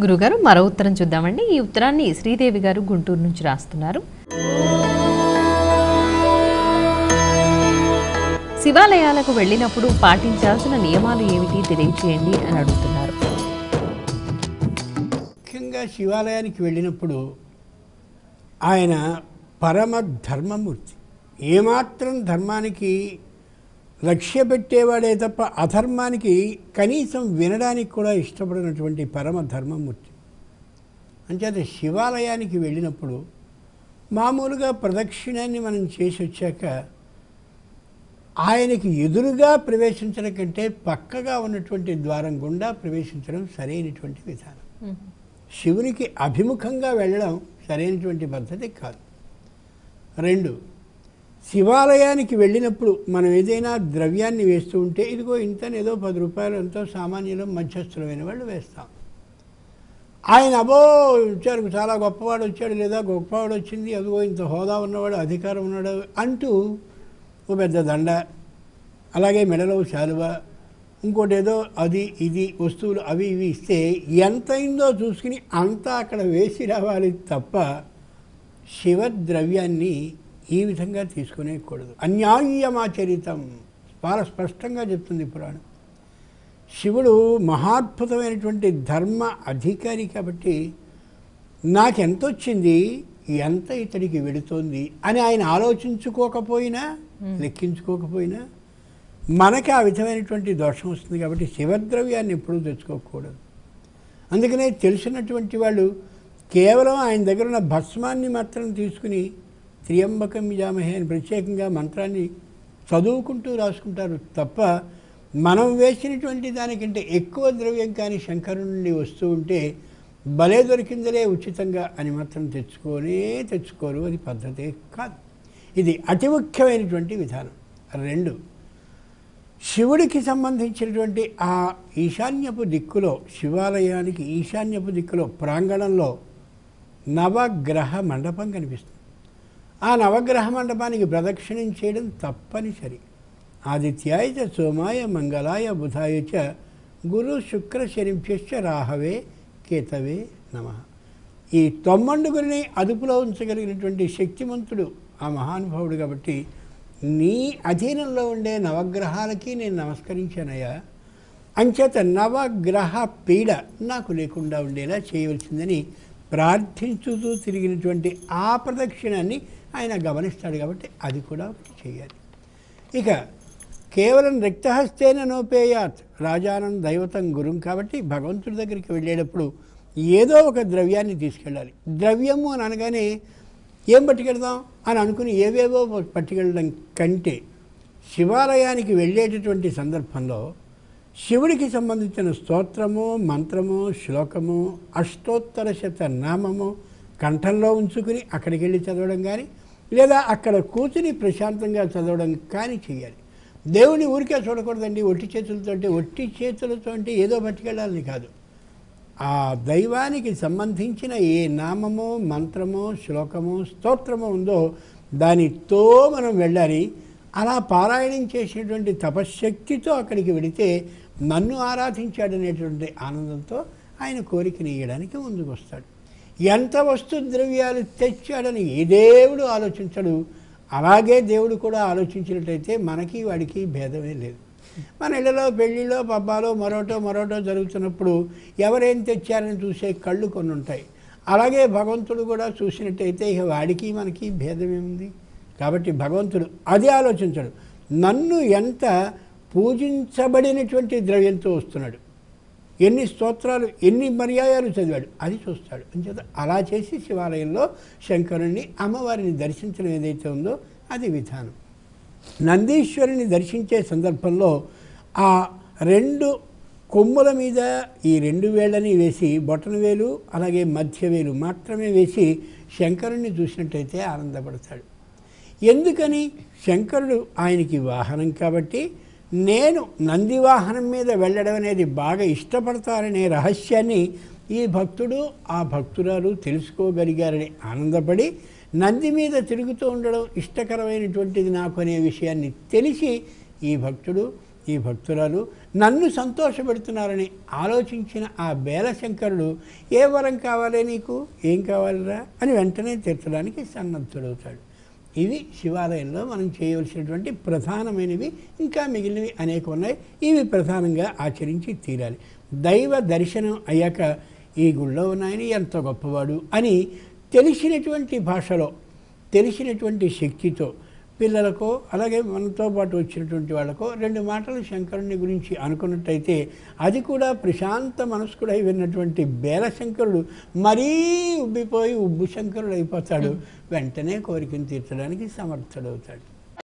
గురుగారు మరో ఉత్తరం చూద్దామండి. ఈ ఉత్తరాన్ని శ్రీదేవి గారు గుంటూరు నుంచి రాస్తున్నారు. శివాలయాలకు వెళ్ళినప్పుడు పాటించాల్సిన నియమాలు ఏమిటి? తెలియచేయండి అని అడుగుతున్నారు. ముఖ్యంగా శివాలయానికి వెళ్ళినప్పుడు ఆయన పరమ ధర్మమూర్తి. ఏమాత్రం ధర్మానికి లక్ష్య పెట్టేవాడే తప్ప అధర్మానికి కనీసం వినడానికి కూడా ఇష్టపడినటువంటి పరమ ధర్మమూర్తి అంచేత శివాలయానికి వెళ్ళినప్పుడు మామూలుగా ప్రదక్షిణాన్ని మనం చేసి వచ్చాక ఆయనకి ఎదురుగా ప్రవేశించడం కంటే పక్కగా ఉన్నటువంటి ద్వారం గుండా ప్రవేశించడం సరైనటువంటి విధానం. శివునికి అభిముఖంగా వెళ్ళడం సరైనటువంటి పద్ధతి కాదు. రెండు శివాలయానికి వెళ్ళినప్పుడు మనం ఏదైనా ద్రవ్యాన్ని వేస్తూ ఉంటే ఇదిగో ఇంతనేదో ఏదో పది రూపాయలు ఎంతో సామాన్యులు మధ్యస్థులమైన వాళ్ళు వేస్తాం. ఆయన అబో వచ్చారు చాలా గొప్పవాడు వచ్చాడు లేదా గొప్పవాడు వచ్చింది అదిగో ఇంత హోదా ఉన్నవాడు అధికారం ఉన్నాడు అంటూ ఓ పెద్ద దండ అలాగే మెడలో శాలువ ఇంకోటి ఏదో అది ఇది వస్తువులు అవి ఇవి ఇస్తే ఎంత అయిందో చూసుకుని అంతా అక్కడ వేసి రావాలి తప్ప శివద్రవ్యాన్ని ఈ విధంగా తీసుకునేకూడదు అన్యాయమాచరితం. చాలా స్పష్టంగా చెప్తుంది పురాణం. శివుడు మహాద్భుతమైనటువంటి ధర్మ అధికారి కాబట్టి నాకెంత వచ్చింది ఎంత ఇతడికి వెడుతోంది అని ఆయన ఆలోచించుకోకపోయినా లెక్కించుకోకపోయినా మనకి ఆ విధమైనటువంటి దోషం వస్తుంది కాబట్టి శివద్రవ్యాన్ని ఎప్పుడూ తెచ్చుకోకూడదు. అందుకనే తెలిసినటువంటి వాళ్ళు కేవలం ఆయన దగ్గర ఉన్న భస్మాన్ని మాత్రం తీసుకుని త్రియంబకం యామహే అని ప్రత్యేకంగా మంత్రాన్ని చదువుకుంటూ రాసుకుంటారు తప్ప మనం వేసినటువంటి దానికంటే ఎక్కువ ద్రవ్యం కానీ శంకరు నుండి వస్తూ ఉంటే భలే దొరికిందలే ఉచితంగా అని మాత్రం తెచ్చుకోనే తెచ్చుకోరు. అది పద్ధతే కాదు. ఇది అతి ముఖ్యమైనటువంటి విధానం. రెండు శివుడికి సంబంధించినటువంటి ఆ ఈశాన్యపు దిక్కులో శివాలయానికి ఈశాన్యపు దిక్కులో ప్రాంగణంలో నవగ్రహ మండపం కనిపిస్తుంది. ఆ నవగ్రహ మండపానికి ప్రదక్షిణం చేయడం తప్పనిసరి. ఆదిత్యాయ చ సోమాయ మంగళాయ బుధాయ చ గురు శుక్ర శనిభ్యశ్చ రాహవే కేతవే నమ. ఈ తొమ్మండుగురిని అదుపులో ఉంచగలిగినటువంటి శక్తిమంతుడు ఆ మహానుభావుడు కాబట్టి నీ అధీనంలో ఉండే నవగ్రహాలకి నేను నమస్కరించానయ్యా. అంచేత నవగ్రహ పీడ నాకు లేకుండా ఉండేలా చేయవలసిందని ప్రార్థించుతూ తిరిగినటువంటి ఆ ప్రదక్షిణాన్ని ఆయన గమనిస్తాడు కాబట్టి అది కూడా ఒకటి చేయాలి. ఇక కేవలం రిక్తహస్తేన నోపేయాత్ రాజానం దైవతం గురుం కాబట్టి భగవంతుడి దగ్గరికి వెళ్ళేటప్పుడు ఏదో ఒక ద్రవ్యాన్ని తీసుకెళ్ళాలి. ద్రవ్యము అని అనగానే ఏం పట్టుకెళ్దాం అని అనుకుని ఏవేవో పట్టుకెళ్ళడం కంటే శివాలయానికి వెళ్ళేటటువంటి సందర్భంలో శివుడికి సంబంధించిన స్తోత్రము మంత్రము శ్లోకము అష్టోత్తర శత నామము కంఠంలో ఉంచుకుని అక్కడికి వెళ్ళి చదవడం కానీ లేదా అక్కడ కూర్చుని ప్రశాంతంగా చదవడం కానీ చేయాలి దేవుని ఊరికే చూడకూడదండి. ఒట్టి చేతులతో అంటే ఒట్టి చేతులతో అంటే ఏదో పట్టుకెళ్ళాలని కాదు. ఆ దైవానికి సంబంధించిన ఏ నామమో మంత్రమో శ్లోకమో స్తోత్రమో ఉందో దానితో మనం వెళ్ళాలి. అలా పారాయణం చేసినటువంటి తపశ్శక్తితో అక్కడికి వెళితే నన్ను ఆరాధించాడనేటువంటి ఆనందంతో ఆయన కోరికని ఇవ్వడానికి ముందుకు వస్తాడు ఎంత వస్తు ద్రవ్యాలు తెచ్చాడని ఏ దేవుడు ఆలోచించడు. అలాగే దేవుడు కూడా ఆలోచించినట్టయితే మనకి వాడికి భేదమే లేదు. మన ఇళ్ళలో పెళ్ళిలో పబ్బాలో మరోటో మరోటో జరుగుతున్నప్పుడు ఎవరేం తెచ్చారని చూసే కళ్ళు కొన్ని ఉంటాయి అలాగే భగవంతుడు కూడా చూసినట్టయితే ఇక వాడికి మనకి భేదమేముంది? కాబట్టి భగవంతుడు అది ఆలోచించడు. నన్ను ఎంత పూజించబడినటువంటి ద్రవ్యంతో వస్తున్నాడు. ఎన్ని స్తోత్రాలు ఎన్ని మర్యాయాలు చదివాడు అది చూస్తాడు. అంచేత అలా చేసి శివాలయంలో శంకరుణ్ణి అమ్మవారిని దర్శించడం ఏదైతే ఉందో అది విధానం. నందీశ్వరుని దర్శించే సందర్భంలో ఆ రెండు కొమ్ముల మీద ఈ రెండు వేళ్ళని వేసి బొటన వేలు అలాగే మధ్య వేలు మాత్రమే వేసి శంకరుణ్ణి చూసినట్టయితే ఆనందపడతాడు. ఎందుకని? శంకరుడు ఆయనకి వాహనం కాబట్టి నేను నందివాహనం మీద వెళ్ళడం అనేది బాగా ఇష్టపడతారనే రహస్యాన్ని ఈ భక్తుడు ఆ భక్తురాలు తెలుసుకోగలిగారని ఆనందపడి నంది మీద తిరుగుతూ ఉండడం ఇష్టకరమైనటువంటిది నాకు అనే విషయాన్ని తెలిసి ఈ భక్తుడు ఈ భక్తురాలు నన్ను సంతోషపెడుతున్నారని ఆలోచించిన ఆ బేలశంకరుడు ఏ వరం కావాలే నీకు? ఏం కావాలిరా? అని వెంటనే తీర్చడానికి సన్నద్ధుడవుతాడు. ఇవి శివాలయంలో మనం చేయవలసినటువంటి ప్రధానమైనవి ఇంకా మిగిలినవి అనేక ఉన్నాయి. ఇవి ప్రధానంగా ఆచరించి తీరాలి. దైవ దర్శనం అయ్యాక ఈ గుళ్ళో ఉన్నాయని ఎంత గొప్పవాడు అని తెలిసినటువంటి భాషలో తెలిసినటువంటి శక్తితో పిల్లలకో అలాగే మనతో పాటు వచ్చినటువంటి వాళ్ళకో రెండు మాటలు శంకరుని గురించి అనుకున్నట్టయితే అది కూడా ప్రశాంత మనస్కుడై విన్నటువంటి బేలశంకరుడు మరీ ఉబ్బిపోయి ఉబ్బు శంకరుడు అయిపోతాడు వెంటనే కోరికను తీర్చడానికి సమర్థుడవుతాడు.